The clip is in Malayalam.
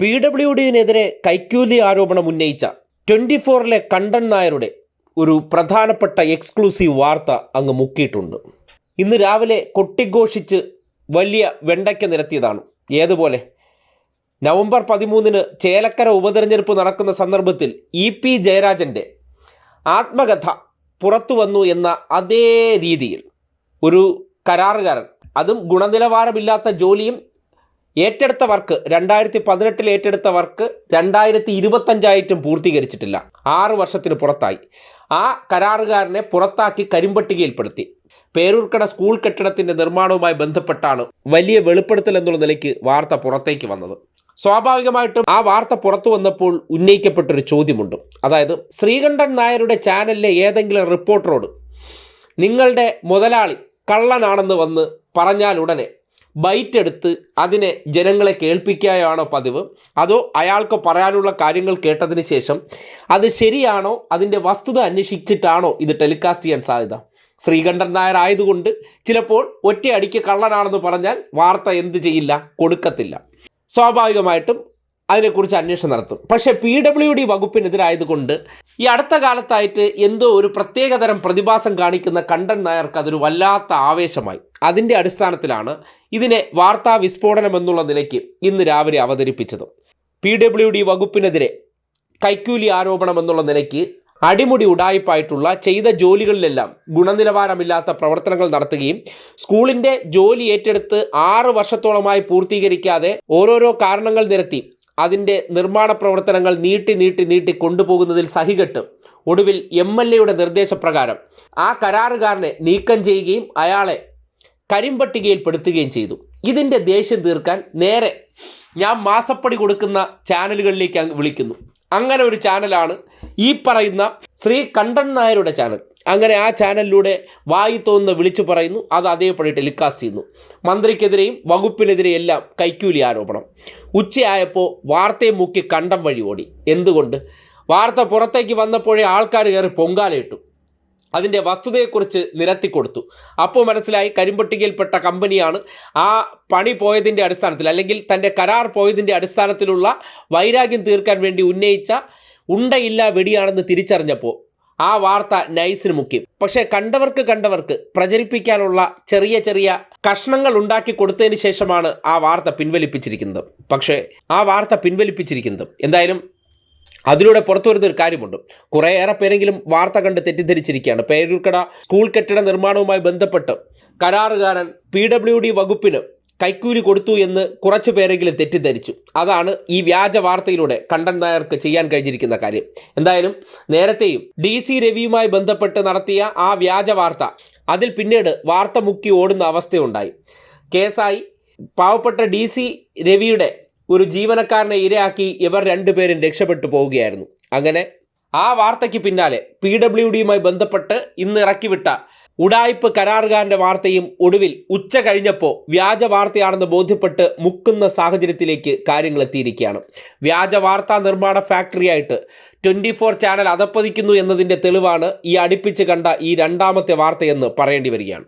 പി ഡബ്ല്യു ഡിനെതിരെ കൈക്കൂലി ആരോപണം ഉന്നയിച്ച ട്വന്റി ഫോറിലെ കണ്ടൻ നായരുടെ ഒരു പ്രധാനപ്പെട്ട എക്സ്ക്ലൂസീവ് വാർത്ത അങ്ങ് മുക്കിയിട്ടുണ്ട്. ഇന്ന് രാവിലെ കൊട്ടിഘോഷിച്ച് വലിയ വെണ്ടയ്ക്ക നിരത്തിയതാണ്. ഏതുപോലെ? നവംബർ പതിമൂന്നിന് ചേലക്കര ഉപതെരഞ്ഞെടുപ്പ് നടക്കുന്ന സന്ദർഭത്തിൽ ഇ പി ജയരാജന്റെ ആത്മകഥ പുറത്തു വന്നു എന്ന അതേ രീതിയിൽ ഒരു കരാറുകാരൻ അതും ഗുണനിലവാരമില്ലാത്ത ജോലിയും ഏറ്റെടുത്ത വർക്ക് രണ്ടായിരത്തി പതിനെട്ടിൽ ഏറ്റെടുത്ത വർക്ക് രണ്ടായിരത്തി ഇരുപത്തഞ്ചായിട്ടും പൂർത്തീകരിച്ചിട്ടില്ല. ആറ് വർഷത്തിന് പുറത്തായി. ആ കരാറുകാരനെ പുറത്താക്കി കരിമ്പട്ടികയിൽപ്പെടുത്തി. പേരൂർക്കട സ്കൂൾ കെട്ടിടത്തിന്റെ നിർമ്മാണവുമായി ബന്ധപ്പെട്ടാണ് വലിയ വെളിപ്പെടുത്തൽ എന്നുള്ള നിലയ്ക്ക് വാർത്ത പുറത്തേക്ക് വന്നത്. സ്വാഭാവികമായിട്ടും ആ വാർത്ത പുറത്തു വന്നപ്പോൾ ഉന്നയിക്കപ്പെട്ടൊരു ചോദ്യമുണ്ട്. അതായത് ശ്രീകണ്ഠൻ നായരുടെ ചാനലിലെ ഏതെങ്കിലും റിപ്പോർട്ടറോട് നിങ്ങളുടെ മുതലാളി കള്ളനാണെന്ന് വന്ന് പറഞ്ഞാൽ ഉടനെ ബൈറ്റ് എടുത്ത് അതിനെ ജനങ്ങളെ കേൾപ്പിക്കുകയാണോ പതിവ്? അതോ അയാൾക്ക് പറയാനുള്ള കാര്യങ്ങൾ കേട്ടതിന് ശേഷം അത് ശരിയാണോ? അതിന്റെ വസ്തുത അന്വേഷിച്ചിട്ടാണോ ഇത് ടെലികാസ്റ്റ് ചെയ്യാൻ സാധ്യത? ശ്രീകണ്ഠൻ നായർ ആയതുകൊണ്ട് ചിലപ്പോൾ ഒറ്റയടിക്ക് കള്ളനാണെന്ന് പറഞ്ഞാൽ വാർത്ത എന്ത് ചെയ്യില്ല? കൊടുക്കത്തില്ല. സ്വാഭാവികമായിട്ടും അതിനെക്കുറിച്ച് അന്വേഷണം നടത്തും. പക്ഷേ പി ഡബ്ല്യു ഡി വകുപ്പിനെതിരായതുകൊണ്ട് ഈ അടുത്ത കാലത്തായിട്ട് എന്തോ ഒരു പ്രത്യേകതരം പ്രതിഭാസം കാണിക്കുന്ന കണ്ടൻ നായർക്ക് അതൊരു വല്ലാത്ത ആവേശമായി. അതിന്റെ അടിസ്ഥാനത്തിലാണ് ഇതിനെ വാർത്താ വിസ്ഫോടനം എന്നുള്ള നിലയ്ക്ക് ഇന്ന് രാവിലെ അവതരിപ്പിച്ചത്. പി ഡബ്ല്യു ഡി വകുപ്പിനെതിരെ കൈക്കൂലി ആരോപണം എന്നുള്ള നിലയ്ക്ക് അടിമുടി ഉടായ്പായിട്ടുള്ള ചെയ്ത ജോലികളിലെല്ലാം ഗുണനിലവാരമില്ലാത്ത പ്രവർത്തനങ്ങൾ നടത്തുകയും സ്കൂളിന്റെ ജോലി ഏറ്റെടുത്ത് ആറ് വർഷത്തോളമായി പൂർത്തീകരിക്കാതെ ഓരോരോ കാരണങ്ങൾ നിരത്തി അതിന്റെ നിർമ്മാണ പ്രവർത്തനങ്ങൾ നീട്ടി നീട്ടി നീട്ടി കൊണ്ടുപോകുന്നതിൽ സഹികെട്ട്. ഒടുവിൽ എം എൽ എയുടെ നിർദ്ദേശപ്രകാരം ആ കരാറുകാരനെ നീക്കം ചെയ്യുകയും അയാളെ കരിമ്പട്ടികയിൽപ്പെടുത്തുകയും ചെയ്തു. ഇതിന്റെ ദേഷ്യം തീർക്കാൻ നേരെ ഞാൻ മാസപ്പടി കൊടുക്കുന്ന ചാനലുകളിലേക്ക് വിളിക്കുന്നു. അങ്ങനെ ഒരു ചാനലാണ് ഈ പറയുന്ന ശ്രീ കണ്ടൻ നായരുടെ ചാനൽ. അങ്ങനെ ആ ചാനലിലൂടെ വായി തോന്നുന്ന വിളിച്ചു പറയുന്നു അത് അതേപടി ടെലികാസ്റ്റ് ചെയ്യുന്നു. മന്ത്രിക്കെതിരെയും വകുപ്പിനെതിരെയും എല്ലാം കൈക്കൂലി ആരോപണം. ഉച്ചയായപ്പോൾ വാർത്തയെ മുക്കി കണ്ടം വഴി ഓടി. എന്തുകൊണ്ട്? വാർത്ത പുറത്തേക്ക് വന്നപ്പോഴേ ആൾക്കാർ കയറി പൊങ്കാലയിട്ടു. അതിന്റെ വസ്തുതയെക്കുറിച്ച് നിരത്തിക്കൊടുത്തു അപ്പോൾ മനസ്സിലായി കരിമ്പട്ടികയിൽപ്പെട്ട കമ്പനിയാണ് ആ പണി പോയതിന്റെ അടിസ്ഥാനത്തിൽ അല്ലെങ്കിൽ തന്റെ കരാർ പോയതിന്റെ അടിസ്ഥാനത്തിലുള്ള വൈരാഗ്യം തീർക്കാൻ വേണ്ടി ഉന്നയിച്ച ഉണ്ടയില്ല വെടിയാണെന്ന് തിരിച്ചറിഞ്ഞപ്പോൾ ആ വാർത്ത നൈസിന് മുക്കി. പക്ഷേ കണ്ടവർക്ക് കണ്ടവർക്ക് പ്രചരിപ്പിക്കാനുള്ള ചെറിയ ചെറിയ കഷ്ണങ്ങൾ ഉണ്ടാക്കി കൊടുത്തതിന് ശേഷമാണ് ആ വാർത്ത പിൻവലിപ്പിച്ചിരിക്കുന്നത്. പക്ഷേ ആ വാർത്ത പിൻവലിപ്പിച്ചിരിക്കുന്നത്. എന്തായാലും അതിലൂടെ പുറത്തു വരുന്ന ഒരു കാര്യമുണ്ട്. കുറേയേറെ പേരെങ്കിലും വാർത്ത കണ്ട് തെറ്റിദ്ധരിച്ചിരിക്കുകയാണ്. പേരൂർക്കട സ്കൂൾ കെട്ടിട നിർമ്മാണവുമായി ബന്ധപ്പെട്ട് കരാറുകാരൻ പി ഡബ്ല്യു ഡി വകുപ്പിന് കൈക്കൂലി കൊടുത്തു എന്ന് കുറച്ചു പേരെങ്കിലും തെറ്റിദ്ധരിച്ചു. അതാണ് ഈ വ്യാജ വാർത്തയിലൂടെ കണ്ടൻ നായർക്ക് ചെയ്യാൻ കഴിഞ്ഞിരിക്കുന്ന കാര്യം. എന്തായാലും നേരത്തെയും ഡി സി രവിയുമായി ബന്ധപ്പെട്ട് നടത്തിയ ആ വ്യാജ വാർത്ത അതിൽ പിന്നീട് വാർത്ത മുക്കി ഓടുന്ന അവസ്ഥയുണ്ടായി. കേസായി പാവപ്പെട്ട ഡി സി രവിയുടെ ഒരു ജീവനക്കാരനെ ഇരയാക്കി ഇവർ രണ്ടുപേരും രക്ഷപ്പെട്ടു പോവുകയായിരുന്നു. അങ്ങനെ ആ വാർത്തയ്ക്ക് പിന്നാലെ പി ഡബ്ല്യു ഡിയുമായി ബന്ധപ്പെട്ട് ഇന്ന് ഇറക്കിവിട്ട ഉടായ്പ് കരാറുകാരന്റെ വാർത്തയും ഒടുവിൽ ഉച്ച കഴിഞ്ഞപ്പോൾ വ്യാജ വാർത്തയാണെന്ന് ബോധ്യപ്പെട്ട് മുക്കുന്ന സാഹചര്യത്തിലേക്ക് കാര്യങ്ങൾ എത്തിയിരിക്കുകയാണ്. വ്യാജ വാർത്താ നിർമ്മാണ ഫാക്ടറിയായിട്ട് ട്വന്റി ഫോർ ചാനൽ അതപ്പതിക്കുന്നു എന്നതിന്റെ തെളിവാണ് ഈ അടുപ്പിച്ച് കണ്ട ഈ രണ്ടാമത്തെ വാർത്തയെന്ന് പറയേണ്ടി വരികയാണ്.